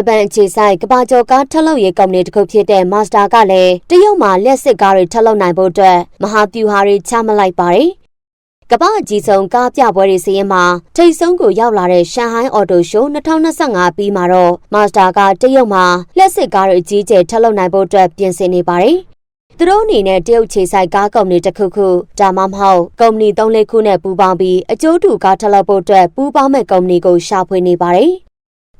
ဂျပန်အခြေစိုက်ကဘာကျော်ကားထုတ်လုပ်ရေးကုမ္ပဏီတစ်ခုဖြစ်တဲ့ Master ကလည်းတရုတ်မှာလက်စစ်ကားတွေထုတ်လုပ်နိုင်ဖို့အတွက်မဟာဗျူဟာတွေချမှတ်လိုက်ပါတယ်။ကမ္ဘာအကြီးဆုံးကားပြပွဲတွေစီးရင်မှာထိတ်ဆုံးကိုရောက်လာတဲ့ရှန်ဟိုင်းအော်တိုရှိုး2025ပြီးမှာတော့ Master ကတရုတ်မှာလက်စစ်ကားတွေအကြီးကျယ်ထုတ်လုပ်နိုင်ဖို့အတွက်ပြင်ဆင်နေပါတယ်။သူတို့အနေနဲ့တရုတ်ခြေဆိုင်ကားကုမ္ပဏီတစ်ခုခုဒါမှမဟုတ်ကုမ္ပဏီ၃လေးခုနဲ့ပူးပေါင်းပြီးအကျိုးတူကားထုတ်လုပ်ဖို့အတွက်ပူးပေါင်းမဲ့ကုမ္ပဏီကိုရှာဖွေနေပါတယ်။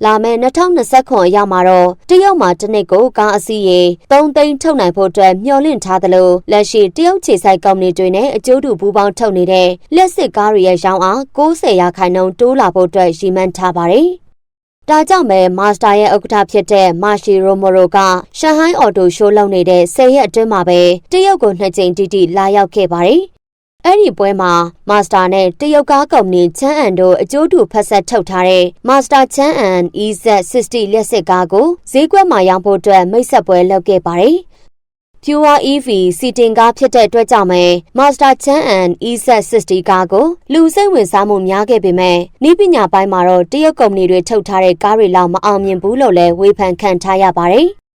လာမယ့်2029အရောက်မှာတော့တရုတ်မှာတစ်နှစ်ကိုကားအစီးရေ3သိန်းထုတ်နိုင်ဖို့အတွက်မျှော်လင့်ထားသလိုလက်ရှိတရုတ်ခြေဆိုင်ကုမ္ပဏီတွေနဲ့အကျိုးတူပူးပေါင်းထုတ်နေတဲ့လက်စစ်ကားတွေရဲ့ရောင်းအား90ရာခိုင်နှုန်းတိုးလာဖို့အတွက်ရည်မှန်းထားပါတယ်။ဒါကြောင့်ပဲမာစတာရဲ့ဥက္ကဋ္ဌဖြစ်တဲ့မာရှီရိုမိုရိုကရှန်ဟိုင်းအော်တိုရှိုးလုပ်နေတဲ့10ရက်အတွင်းမှာပဲတရုတ်ကိုနှစ်ကြိမ်တိတိလာရောက်ခဲ့ပါတယ်။ အဲ့ဒီပွဲမှာမာစတာနဲ့တရုတ်ကားကုမ္ပဏီချမ်းအန်တို့အကျိုးတူဖက်ဆက်ထုတ်ထားတဲ့မာစတာချမ်းအန် EZ60 လက်စစ်ကားကိုဈေးကွက်မှာရောင်းဖို့အတွက် မိတ်ဆက်ပွဲလုပ်ခဲ့ပါတယ်။ Pure EV စီတင်ကားဖြစ်တဲ့အတွက်ကြောင့်ပဲ Master Chan and EZ60 ကားကို လူစိတ်ဝင်စားမှုများခဲ့ပေမဲ့ဤပညာပိုင်းမှာတော့ တရုတ်ကုမ္ပဏီတွေထုတ်ထားတဲ့ကားတွေလောက် မအောင်မြင်ဘူးလို့လည်း ဝေဖန်ခံထားရပါတယ်။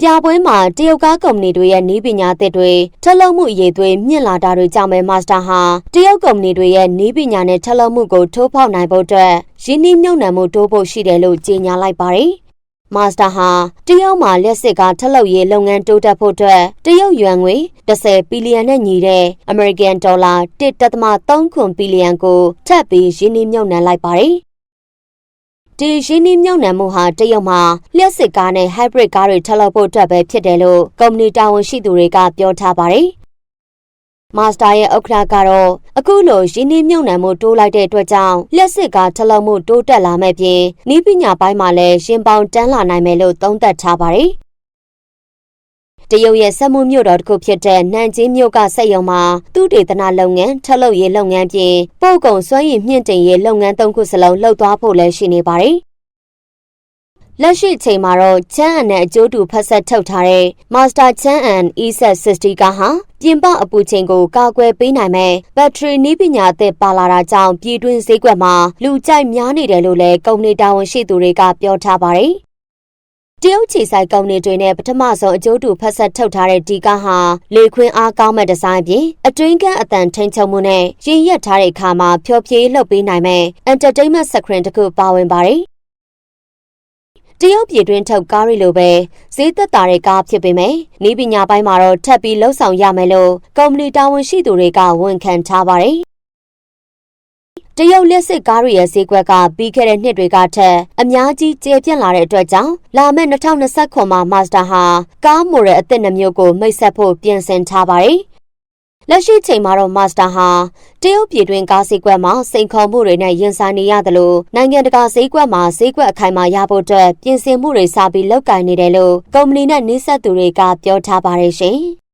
ပြပွဲမှာတရုတ်ကားကုမ္ပဏီတွေရဲ့နည်းပညာသစ်တွေထုတ်လုပ်မှုအရေးသွေးမြင့်လာတာတွေကြောင့်ပဲမာစတာဟာတရုတ်ကုမ္ပဏီတွေရဲ့နည်းပညာနဲ့ထုတ်လုပ်မှုကိုထိုးဖောက်နိုင်ဖို့အတွက်ရင်းနှီးမြှုပ်နှံမှုတိုးဖို့ရှိတယ်လို့ကြေညာလိုက်ပါတယ်။မာစတာဟာတရုတ်မှာလက်စစ်ကားထုတ်လုပ်ရေးလုပ်ငန်းတိုးတက်ဖို့အတွက်တရုတ်ယွမ်ငွေ10ဘီလီယံနဲ့ညီတဲ့အမေရိကန်ဒေါ်လာ1.3ခွန်ဘီလီယံကိုထပ်ပြီးရင်းနှီးမြှုပ်နှံလိုက်ပါတယ် ဒီရင်းနှီးမြှုပ်နှံမှုဟာတရုတ်မှာလျှက်စစ်ကားနဲ့ hybrid ကားတွေထုတ်လုပ်ဖို့အတွက်ပဲဖြစ်တယ်လို့ကုမ္ပဏီတာဝန်ရှိသူတွေကပြောထားပါတယ်။မာစတာရဲ့ဥက္ကဋ္ဌကတော့အခုလိုရင်းနှီးမြှုပ်နှံမှုတိုးလိုက်တဲ့အတွက်ကြောင့်လျှက်စစ်ကားထုတ်လုပ်မှုတိုးတက်လာမဲ့ပြင်ဤပညာပိုင်းမှာလည်းရှင်ပေါင်တန်းလာနိုင်မယ်လို့သုံးသပ်ထားပါတယ်။ တရုတ်ရဲ့စက်မှုမြို့တော်တစ်ခုဖြစ်တဲ့နန်ကျင်းမြို့ကစက်ရုံမှာသူတေသနလုပ်ငန်းထပ်လုပ်ရေးလုပ်ငန်းပြင်ပို့ကုန်စွမ်းရည်မြင့်တင်ရေးလုပ်ငန်းသုံးခုစလုံးလှုပ်သွားဖို့လည်းရှိနေပါတယ်။လက်ရှိချိန်မှာတော့ချမ်းအန်နဲ့အကျိုးတူဖက်ဆက်ထုတ်ထားတဲ့ Master Chan and EZ60 ကဟာပြင်ပအပူချိန်ကိုကာကွယ်ပေးနိုင်မဲ့ဘက်ထရီနည်းပညာအသစ်ပါလာတာကြောင့်ပြည်တွင်းဈေးကွက်မှာလူကြိုက်များနေတယ်လို့လည်းကုမ္ပဏီတာဝန်ရှိသူတွေကပြောထားပါတယ်။ တရုတ်ခြေဆိုင်ကုမ္ပဏီတွေနဲ့ပထမဆုံးအကျိုးတူဖက်ဆက်ထုတ်ထားတဲ့ဒီကားဟာလေခွင်းအားကောင်းမဲ့ဒီဇိုင်းပြင်အတွင်းကန်းအတန်ထိန်ချုံမှုနဲ့ရင်ရက်ထားတဲ့အခါမှာဖျော်ဖြေလှုပ်ပေးနိုင်မဲ့ entertainment screen တစ်ခုပါဝင်ပါတယ်တရုတ်ပြည်တွင်းထုတ်ကားတွေလိုပဲဈေးသက်သာတဲ့ကားဖြစ်ပေမယ့်ဤပညာပိုင်းမှာတော့ထပ်ပြီးလှုပ်ဆောင်ရမယ်လို့ကုမ္ပဏီတာဝန်ရှိသူတွေကဝန်ခံထားပါတယ် တရုတ်လက်စစ်ကားတွေရဲ့ဈေးကွက်ကပြီးခဲ့တဲ့နှစ်တွေကထက်အများကြီးကျေပြန့်လာတဲ့အတွက်ကြောင့်လာမယ့်2029မှာ Mazda ဟာကားမိုဒယ်အသစ်နှမျိုးကိုမိတ်ဆက်ဖို့ပြင်ဆင်ထားပါတယ်။လက်ရှိချိန်မှာတော့ Mazda ဟာတရုတ်ပြည်တွင်းကားဈေးကွက်မှာစိန်ခေါ်မှုတွေနဲ့ရင်ဆိုင်နေရတယ်လို့နိုင်ငံတကာဈေးကွက်မှာဈေးကွက်အခိုင်အမာရဖို့အတွက်ပြင်ဆင်မှုတွေစပြီးလုပ်ကိုင်နေတယ်လို့ကုမ္ပဏီနဲ့နှိစက်သူတွေကပြောထားပါတယ်ရှင်။